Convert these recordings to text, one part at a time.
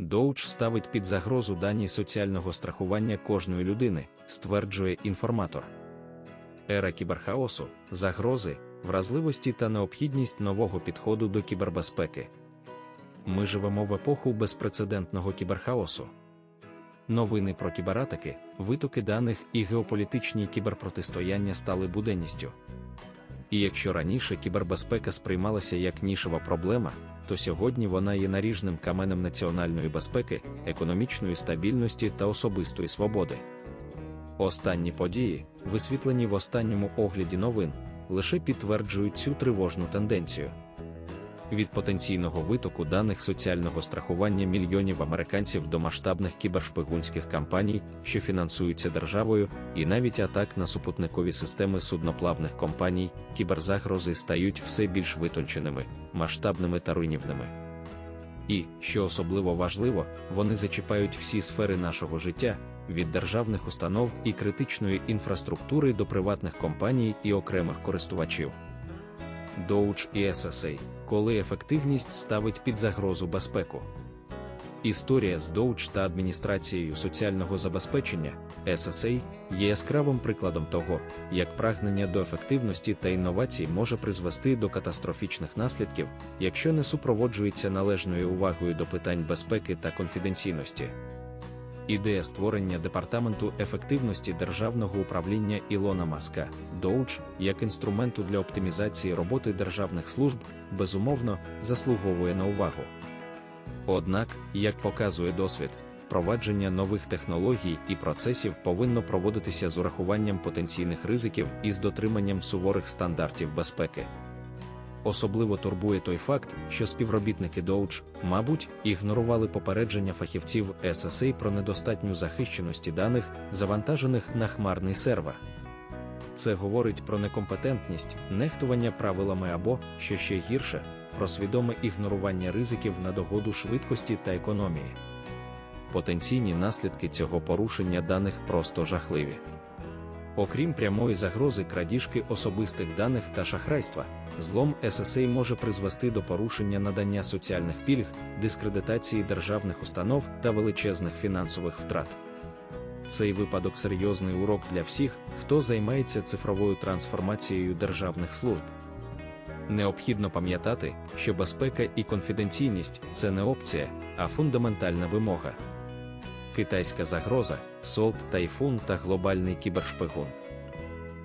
Доуч ставить під загрозу дані соціального страхування кожної людини, стверджує інформатор. Ера кіберхаосу, загрози, вразливості та необхідність нового підходу до кібербезпеки. Ми живемо в епоху безпрецедентного кіберхаосу. Новини про кібератаки, витоки даних і геополітичні кіберпротистояння стали буденністю. І якщо раніше кібербезпека сприймалася як нішева проблема, то сьогодні вона є наріжним каменем національної безпеки, економічної стабільності та особистої свободи. Останні події, висвітлені в останньому огляді новин, лише підтверджують цю тривожну тенденцію. Від потенційного витоку даних соціального страхування мільйонів американців до масштабних кібершпигунських кампаній, що фінансуються державою, і навіть атак на супутникові системи судноплавних компаній, кіберзагрози стають все більш витонченими, масштабними та руйнівними. І, що особливо важливо, вони зачіпають всі сфери нашого життя, від державних установ і критичної інфраструктури до приватних компаній і окремих користувачів. Доуч і SSA, коли ефективність ставить під загрозу безпеку. Історія з Доуч та адміністрацією соціального забезпечення SSA є яскравим прикладом того, як прагнення до ефективності та інновацій може призвести до катастрофічних наслідків, якщо не супроводжується належною увагою до питань безпеки та конфіденційності. Ідея створення департаменту ефективності державного управління Ілона Маска Доуч як інструменту для оптимізації роботи державних служб, безумовно, заслуговує на увагу. Однак, як показує досвід, впровадження нових технологій і процесів повинно проводитися з урахуванням потенційних ризиків і з дотриманням суворих стандартів безпеки. Особливо турбує той факт, що співробітники Доуч, мабуть, ігнорували попередження фахівців SSA про недостатню захищеності даних, завантажених на хмарний сервер. Це говорить про некомпетентність, нехтування правилами або, що ще гірше, про свідоме ігнорування ризиків на догоду швидкості та економії. Потенційні наслідки цього порушення даних просто жахливі. Окрім прямої загрози крадіжки особистих даних та шахрайства, злом SSA може призвести до порушення надання соціальних пільг, дискредитації державних установ та величезних фінансових втрат. Цей випадок серйозний урок для всіх, хто займається цифровою трансформацією державних служб. Необхідно пам'ятати, що безпека і конфіденційність це не опція, а фундаментальна вимога. Китайська загроза, Солт Тайфун та глобальний кібершпигун.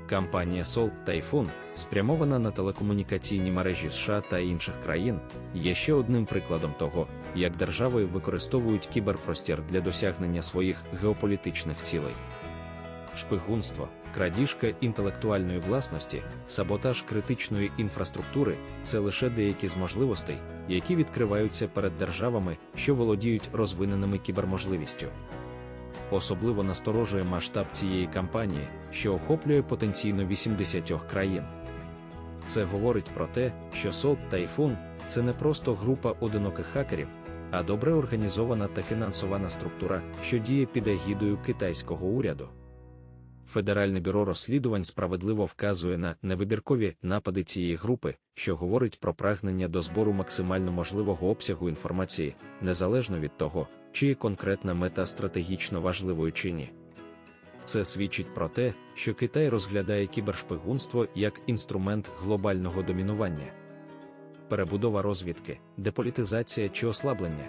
Кампанія Salt Typhoon, спрямована на телекомунікаційні мережі США та інших країн, є ще одним прикладом того, як держави використовують кіберпростір для досягнення своїх геополітичних цілей. Шпигунство, крадіжка інтелектуальної власності, саботаж критичної інфраструктури це лише деякі з можливостей, які відкриваються перед державами, що володіють розвиненими кіберможливістю. Особливо насторожує масштаб цієї кампанії, що охоплює потенційно 80 країн. Це говорить про те, що Salt Typhoon – це не просто група одиноких хакерів, а добре організована та фінансована структура, що діє під егідою китайського уряду. Федеральне бюро розслідувань справедливо вказує на невибіркові напади цієї групи, що говорить про прагнення до збору максимально можливого обсягу інформації, незалежно від того, чи є конкретна мета стратегічно важливою чи ні. Це свідчить про те, що Китай розглядає кібершпигунство як інструмент глобального домінування, перебудова розвідки, деполітизація чи ослаблення.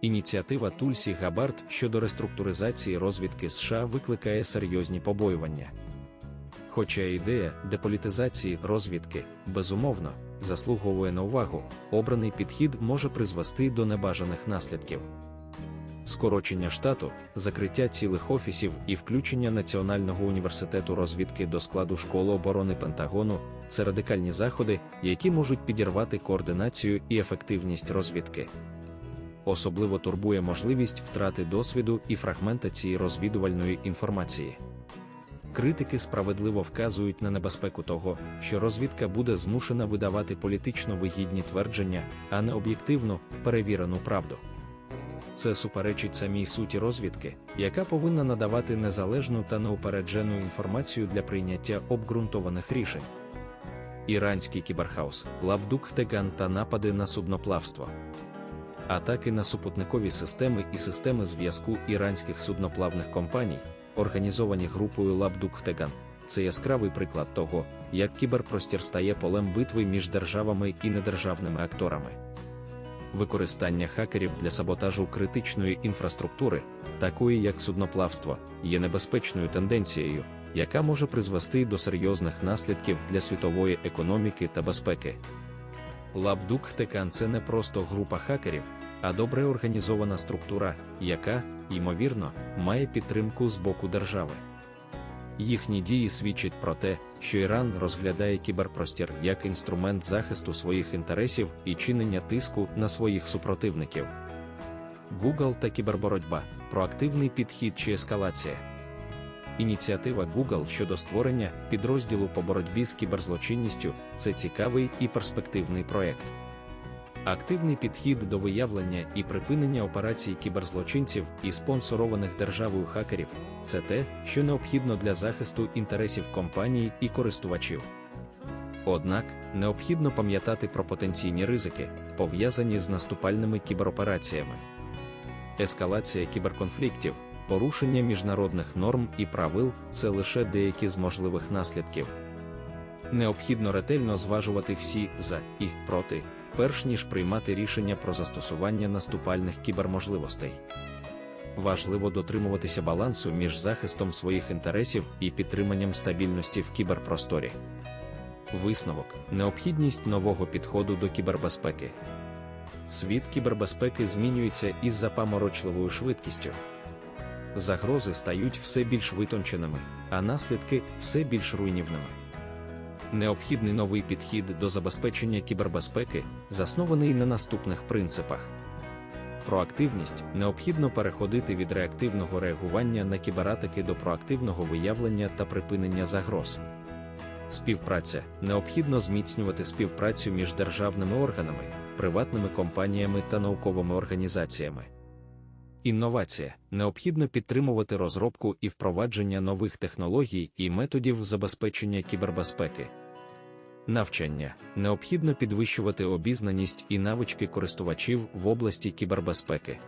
Ініціатива Тульсі Габард щодо реструктуризації розвідки США викликає серйозні побоювання. Хоча ідея деполітизації розвідки, безумовно, заслуговує на увагу, обраний підхід може призвести до небажаних наслідків. Скорочення штату, закриття цілих офісів і включення Національного університету розвідки до складу школи оборони Пентагону це радикальні заходи, які можуть підірвати координацію і ефективність розвідки. Особливо турбує можливість втрати досвіду і фрагментації розвідувальної інформації. Критики справедливо вказують на небезпеку того, що розвідка буде змушена видавати політично вигідні твердження, а не об'єктивну, перевірену правду. Це суперечить самій суті розвідки, яка повинна надавати незалежну та неупереджену інформацію для прийняття обґрунтованих рішень. Іранський кіберхаус, Лабдук Теган та напади на судноплавство. Атаки на супутникові системи і системи зв'язку іранських судноплавних компаній, організовані групою Лабдуктеган, це яскравий приклад того, як кіберпростір стає полем битви між державами і недержавними акторами. Використання хакерів для саботажу критичної інфраструктури, такої як судноплавство, є небезпечною тенденцією, яка може призвести до серйозних наслідків для світової економіки та безпеки. Лабдук Текан це не просто група хакерів, а добре організована структура, яка, ймовірно, має підтримку з боку держави. Їхні дії свідчать про те, що Іран розглядає кіберпростір як інструмент захисту своїх інтересів і чинення тиску на своїх супротивників. Google та кіберборотьба проактивний підхід чи ескалація. Ініціатива Google щодо створення підрозділу по боротьбі з кіберзлочинністю це цікавий і перспективний проект. Активний підхід до виявлення і припинення операцій кіберзлочинців і спонсорованих державою хакерів це те, що необхідно для захисту інтересів компаній і користувачів. Однак необхідно пам'ятати про потенційні ризики, пов'язані з наступальними кіберопераціями. Ескалація кіберконфліктів, порушення міжнародних норм і правил це лише деякі з можливих наслідків. Необхідно ретельно зважувати всі за і проти, перш ніж приймати рішення про застосування наступальних кіберможливостей. Важливо дотримуватися балансу між захистом своїх інтересів і підтриманням стабільності в кіберпросторі. Висновок необхідність нового підходу до кібербезпеки. Світ кібербезпеки змінюється із запаморочливою швидкістю. Загрози стають все більш витонченими, а наслідки все більш руйнівними. Необхідний новий підхід до забезпечення кібербезпеки, заснований на наступних принципах. Проактивність необхідно переходити від реактивного реагування на кібератаки до проактивного виявлення та припинення загроз. Співпраця необхідно зміцнювати співпрацю між державними органами, приватними компаніями та науковими організаціями. Інновація необхідно підтримувати розробку і впровадження нових технологій і методів забезпечення кібербезпеки. Навчання необхідно підвищувати обізнаність і навички користувачів в області кібербезпеки.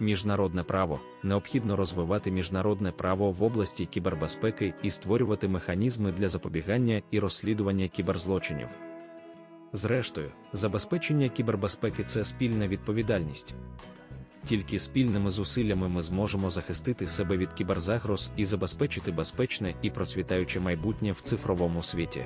Міжнародне право необхідно розвивати міжнародне право в області кібербезпеки і створювати механізми для запобігання і розслідування кіберзлочинів. Зрештою, забезпечення кібербезпеки це спільна відповідальність. Тільки спільними зусиллями ми зможемо захистити себе від кіберзагроз і забезпечити безпечне і процвітаюче майбутнє в цифровому світі.